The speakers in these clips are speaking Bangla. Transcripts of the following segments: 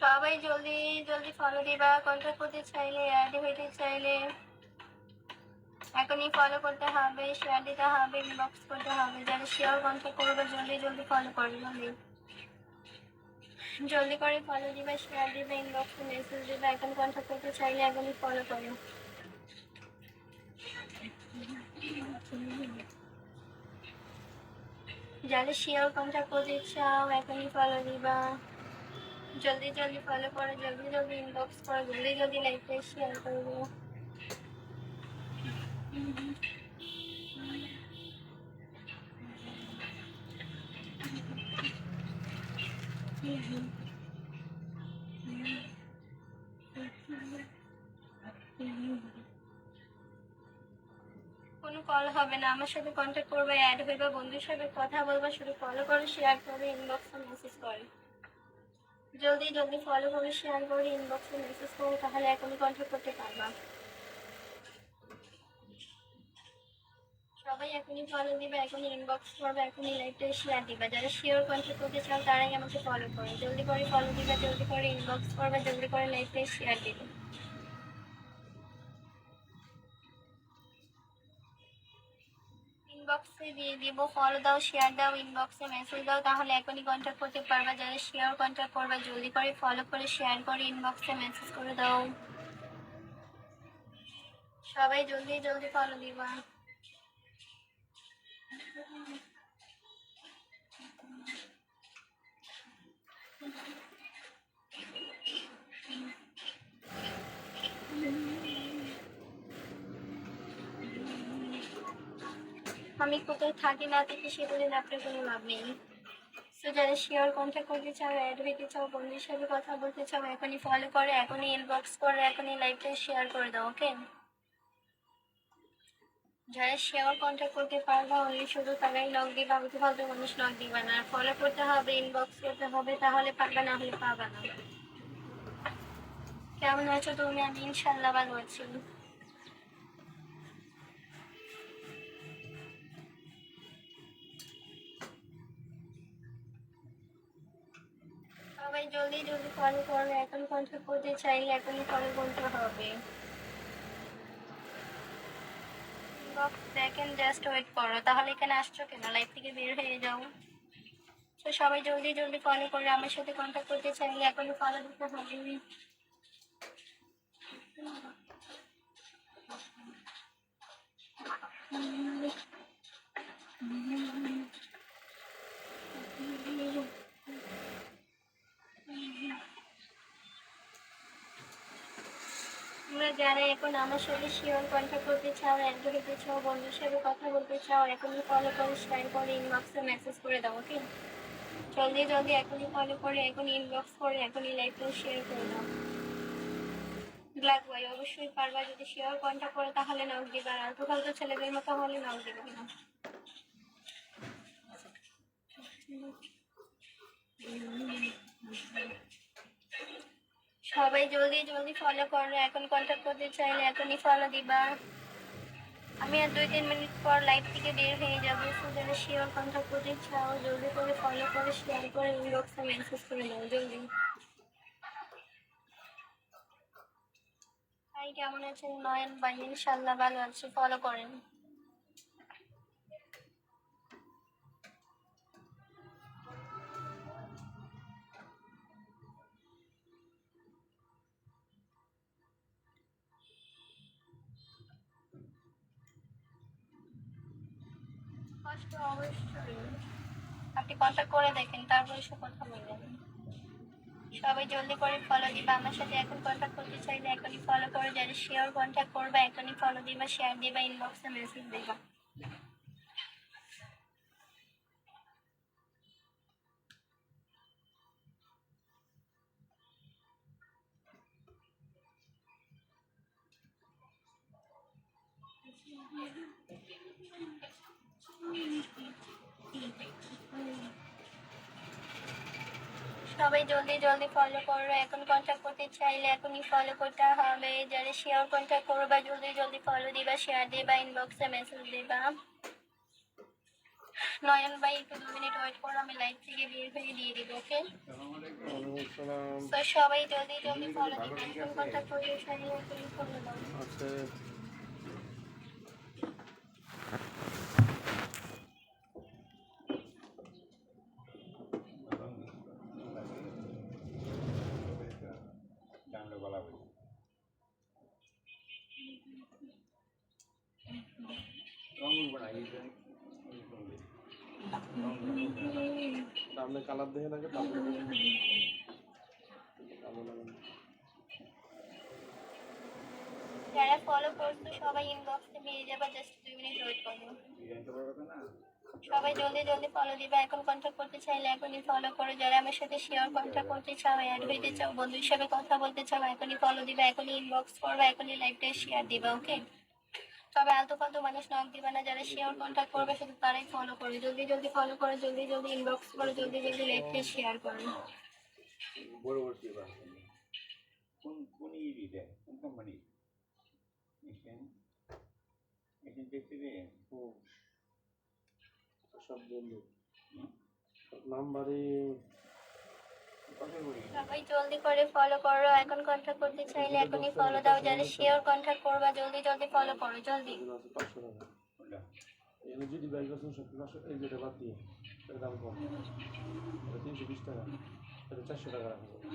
সবাই জলদি জলদি ফলো দিবা কন্ট্যাক্ট করতে চাইলে অ্যাড হইতে চাইলে। এখনই ফলো করতে হবে শেয়ার দিতে হবে ইনবক্স করতে হবে যারা শেয়ার কন্ট্যাক্ট করবে, জলদি জলদি ফলো করবে জলদি। জলদি করে ফলো দিবা শেয়ার দিবে ইনবক্সে মেসেজ দিবা, এখন কন্ট্যাক্ট করতে চাইলে এখনই ফলো করো। যারা শেয়ার কন্ট্যাক্ট করতে চাও, এখনই ফলো দিবা। জলদি জলদি ফলো করো, জলদি জলদি ইনবক্স করো, জলদি জলদি লাইফে শেয়ার করব কোনো কল হবে না, আমার সাথে কন্ট্যাক্ট করবে অ্যাড হইবা, বন্ধুর সাথে কথা বলবা, শুধু ফলো করো শেয়ার করবে ইনবক্সে মেসেজ করে। জলদি জলদি ফলো করে শেয়ার করে ইনবক্সে মেসেজ করো, তাহলে এখনই কন্ট্যাক্ট করতে পারবা। সবাই এখনই ফলো দিবে, এখনই ইনবক্স করবে, এখনই লাইভটা শেয়ার দিবে। যারা শেয়ার কন্ট্যাক্ট করতে চাও, তারাই আমাকে ফলো করো। জলদি করে ফলো দিবা, জলদি করে ইনবক্স করবে, জলদি করে লাইভটা শেয়ার দিবে। ইনবক্সে দিয়ে দিব ফলো দাও শেয়ার দাও ইনবক্সে মেসেজ দাও, তাহলে এখনই কন্ট্যাক্ট করতে পারবা। যারা শেয়ার কন্ট্যাক্ট করবে, জলদি করে ফলো করে শেয়ার করে ইনবক্সে মেসেজ করে দাও। সবাই জলদি জলদি ফলো দিবা। কোথায় থাকি না থাকি সেটা আপনার কোনো লাভ নেই। তো যারা শেয়ার কন্ট্যাক্ট করতে চাও অ্যাড হইতে চাও, বন্ধুর সাথে কথা বলতে চাও, এখনই ফলো করে, এখনই ইনবক্স করে, এখনই লাইভটা শেয়ার করে দাও ওকে যারা শেয়ার কন্ট্যাক্ট করতে পারবা অনলি শুধু তারাই লগ দিবা আমি ফালতু মানুষ লগ দিবা না। ফলো করতে হবে ইনবক্স করতে হবে, তাহলে পারবা, না হলে পাবা না। কেমন আছো তুমি? আমি ইনশাল্লাহ ভালো আছি। জলদি ফলো করো এখন কন্ট্যাক্ট করতে চাইলে এখনই ফলো করতে হবে। ইনবক্স দেখেন জাস্ট ওয়েট করো। তাহলে এখানে আসছো কেন? লাইফ থেকে বের হয়ে যাও। তো সবাই জলদি জলদি ফলো করে। আমার সাথে কন্ট্যাক্ট করতে চাইলে এখনই ফলো দিতে হবে। তোমরা যারা এখন আমার সাথে শিওর কন্ট্যাক্ট করতে চাও অ্যাড করতে চাও, বন্ধুর সাথে কথা বলতে চাও, এখনই ফলো করে শেয়ার করে ইনবক্সে মেসেজ করে দাও ওকে জলদি জলদি এখনই ফলো করে, এখনই ইনবক্স করে, এখনই লাইভটা শেয়ার করে দাও। ব্ল্যাক বয় অবশ্যই পারবা যদি শেয়ার কন্ট্যাক্ট করে, তাহলে নক দিবা। আর আলতু ফালতু ছেলেদের মতো হলে নক দিবে না সবাই জলদি জলদি ফলো করো, এখন কন্ট্যাক্ট করতে চাইলে এখনই ফলো দিবা। আমি আর দুই তিন মিনিট পর লাইভ থেকে বের হয়ে যাব যারা শিওর কন্ট্যাক্ট করতে চাও, জলদি করে ফলো করে শেয়ার করে ইনবক্সে মেসেজ করে দাও জলদি। হাই কেমন আছেন? নয়ন ভাই ইনশাল্লাহ ভালো আছি ফলো করেন। অবশ্যই। আপনি কন্ট্যাক্ট করে দেখেন, তারপরে সে কথা বলবেন। সবাই জলদি করে ফলো দিবা। আমার সাথে এখন কন্ট্যাক্ট করতে চাইলে এখনই ফলো করে, যারা শেয়ার কন্ট্যাক্ট করবা, এখনই ফলো দিবা শেয়ার দিবা ইনবক্সে মেসেজ দিবা। সবাই জলদি জলদি ফলো করো এখন কন্ট্যাক্ট করতে চাইলে এখনই ফলো করতে হবে। যারা শেয়ার কন্ট্যাক্ট করবা জলদি জলদি ফলো দিবা শেয়ার দিবা ইনবক্সে মেসেজ দিবা। নয়ন ভাই একটু দু মিনিট ওয়েট করো আমি লাইভ থেকে বের হয়ে দিয়ে দিব ওকে সবাই জলদি জলদি ফলো দিবা এখন কন্ট্যাক্ট করে ফলো দাও। সামনে কালার দেখে লাগে? যারা ফলো করছ, সবাই ইনবক্সে পেয়ে যাবে জাস্ট দুই মিনিট ওয়েট করো। সবাই জলদি জলদি ফলো দিবে, এখন কন্ট্যাক্ট করতে চাইলে এখনই ফলো করো। যারা আমার সাথে শেয়ার কন্ট্যাক্ট করতে চাও অ্যাড হইতে চাও বন্ধু হিসাবে কথা বলতে চাও, এখনই ফলো দিবে, এখনই ইনবক্স করবে, এখনই লাইভটা শেয়ার দিবে ওকে তবে আলতু ফালতু মানুষ নক দিবে না যারা শেয়ার কন্ট্যাক্ট করবে শুধু তারাই ফলো করবে। জলদি জলদি ফলো করো জলদি জলদি ইনবক্স করো জলদি জলদি লাইভটা শেয়ার করো। বড় বড় সেবা কোন কোন ইডি দেয় কোন কোম্পানি সব বন্ধু। নাম্বারে সবাই জলদি করে ফলো করো এখন কন্ট্যাক্ট করতে চাইলে এখনই ফলো দাও যারা শেয়ার কন্ট্যাক্ট করবা জলদি জলদি ফলো করো জলদি। যদি বাইক আছে সত্যি পাঁচশো এই যেটা বাদ দিয়ে এটার দাম কম। এটা তিনশো বিশ টাকা। এটা চারশো টাকা রাখা যাবে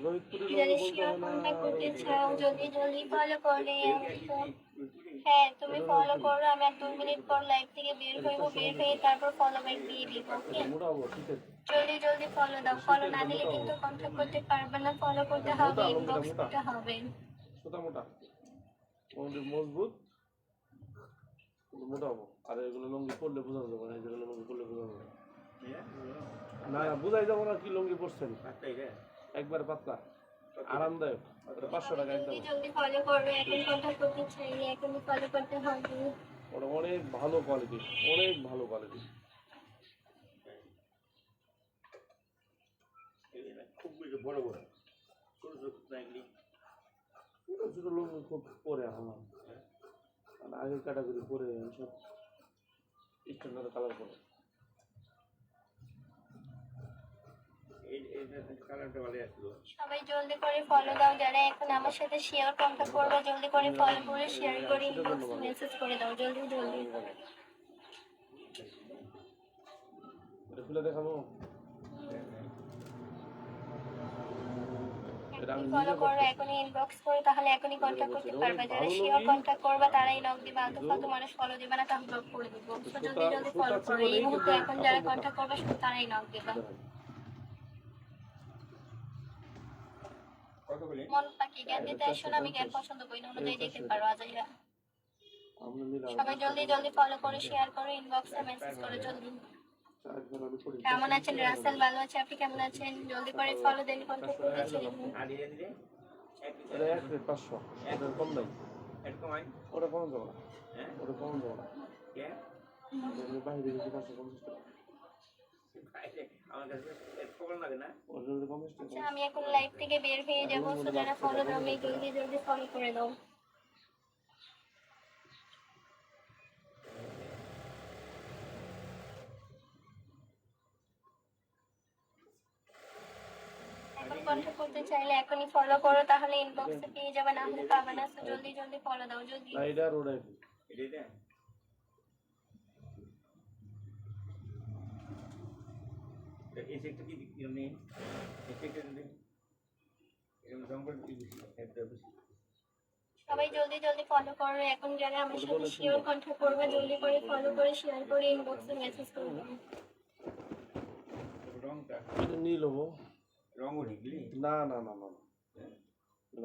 হয় না রোহিতপুরি লোক যারা বলতে শেয়ার হয় না কন্ট্যাক্ট করতে চাও জলদি জলদি ফলো করে ওই পুজি হ্যাঁ তুমি ফলো করো আমি আর দুই মিনিট পর লাইভ থেকে বের হইব বের হয়ে তারপর ফলো ব্যাক দিয়ে দিব ওকে মোটা হব ঠিক আছে জলদি জলদি ফলো দাও। ফলো না দিলে কিন্তু কন্ট্যাক্ট করতে পারবে না ফলো করতে হবে ইনবক্স করতে হবে। সুতা মোটা। মজবুত। মোটা হব। আর এগুলো লুঙ্গি পরলে বোঝা যাবে না যেগুলো লুঙ্গি বোঝা যাবে না। না না বোঝাই যাব না কি লুঙ্গি রে। একবার পাতলা আরামদায়ক। পাঁচশো টাকা একদম। ওটা অনেক ভালো কোয়ালিটি অনেক ভালো কোয়ালিটি খুব বেশি বড় বড়। ছোট ছোট ছোটো ছোটো লুঙ্গি খুব পরে এখন আর আগের ক্যাটাগরি পরে সব স্ট্যান্ডার্ড কালার করে এই এই কালারটা ভালো আসলো সবাই জলদি করে ফলো দাও যারা এখন আমার সাথে শেয়ার কন্ট্যাক্ট করবে জলদি করে ফলো করে শেয়ার করে ইনবক্সে মেসেজ করে দাও জলদি জলদি। এটা খুলে দেখাবো? ফলো করো এখনই ইনবক্স করো তাহলে এখনই কন্ট্যাক্ট করতে পারবে। যারা শেয়ার কন্ট্যাক্ট করবে তারাই নক দিবে আলতু ফালতু মানুষ ফলো দিবে না তাহলে ব্লক করে দিব। জলদি জলদি ফলো করো। এই মুহূর্তে এখন যারা কন্ট্যাক্ট করবে শুধু তারাই নক দিবে কত বলে মন পাখি জ্ঞান দিতে আসো আমি জ্ঞান পছন্দ করি না অনুযায়ী দিতে পারো আজাইরা সবাই জলদি জলদি ফলো করে শেয়ার করো ইনবক্সে মেসেজ করো জলদি। কেমন আছেন? রাসেল ভালো আছে? আপনি কেমন আছেন? জলদি করে ফলো দেন পাঁচশো কম ওটা কম যাব না হ্যাঁ? ওটা কম যাব না বাইরে পাঁচশো পঞ্চাশ টাকা। আচ্ছা আমি এখন লাইভ থেকে বের হয়ে যাব যারা ফলো দাও আমি জলদি জলদি ফলো করে দাও এখন কন্ট্যাক্ট করতে চাইলে এখনই ফলো করো তাহলে ইনবক্সে পেয়ে যাবে না হলে পাবে না সো জলদি জলদি ফলো দাও জলদি। আর ওটা একই। এটাই এই সেক্টর কি এই সেক্টর এরকম জঙ্গল সবাই জলদি জলদি ফলো করো। এখন যারা আমার সাথে শিওর কন্ট্যাক্ট করবে জলদি করে ফলো করে শেয়ার করে ইনবক্সে মেসেজ করে দাও রংটা এটা নীল হব রঙ ঢিকলি না না না না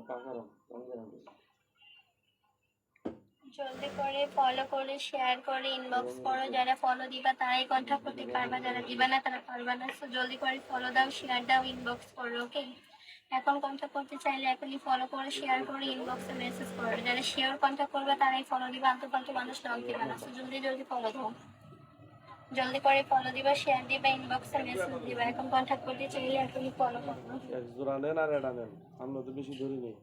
পাকা রং রং। জলদি করে ফলো করে শেয়ার করে ইনবক্স করো। যারা ফলো দিবা তারাই কন্ট্যাক্ট করতে পারবা যারা দিবা না তারা পারবা না। সো জলদি করে ফলো দাও শেয়ার দাও ইনবক্স করো ওকে এখন কন্ট্যাক্ট করতে চাইলে এখনই ফলো করে শেয়ার করে ইনবক্সে মেসেজ করো। যারা শেয়ার কন্ট্যাক্ট করবে তারাই ফলো দিবা আলতু ফালতু মানুষ নক দিবা না। সো জলদি জলদি ফলো দাও। জলদি করে ফলো দিবা শেয়ার দিবা ইনবক্সে মেসেজ দিবা। এখন কন্ট্যাক্ট করতে চাইলে এখনই ফলো করব এক জোড়া নেন আর এটা নেন। আমরা তো বেশি ধরি নেই।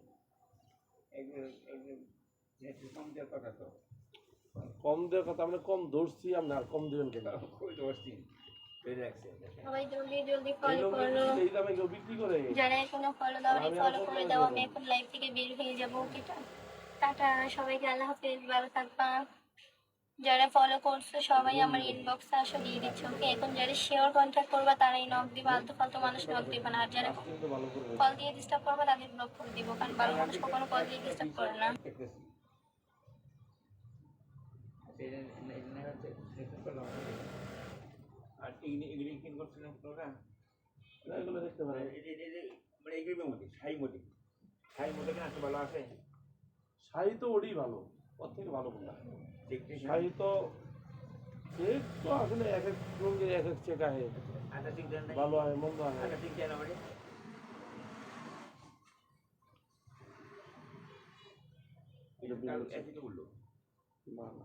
কম দেওয়ার কথা আমরা কম ধরছি আপনি আর কম দিবেন কেন? সবাই জলদি জলদি ফলো করো। যারা এখনও ফলো দাওনি ফলো করে দাও আমি এখন লাইভ থেকে বের হয়ে যাব ওকে টাটা সবাইকে আল্লাহ হাফেজ ভালো থাকবা। যারা ফলো করছ সবাই আমার ইনবক্সে আসো দিয়ে দিচ্ছে ওকে? এখন যারা শিওর কন্ট্যাক্ট করবা তারাই নক দিবা আলতু ফালতু মানুষ নক দিবা না। আর যারা কল দিয়ে ডিস্টার্ব করবা তাদের ব্লক করে দিব কারণ ভালো মানুষ কখনো কল দিয়ে ডিস্টার্ব করে না দেখতেছি আচ্ছা, এটা- এটা- এটা নেওয়া হচ্ছে, দেখতে পেলাম। আর এগুলি এগুলি কি করছিলেন আপনারা? না, এগুলো দেখতে পারেন। মানে মধ্যে সাই মধ্যে সাই মধ্যে কেন ভালো আছে? শাহি তো ওরই ভালো ওর থেকে ভালো কোনটা দেখতে তো চেক তো আসলে এক এক রঙের এক এক চেক আহে নাই। ভালো আহে মন্দ আহে আমারে এটা বলল। না না।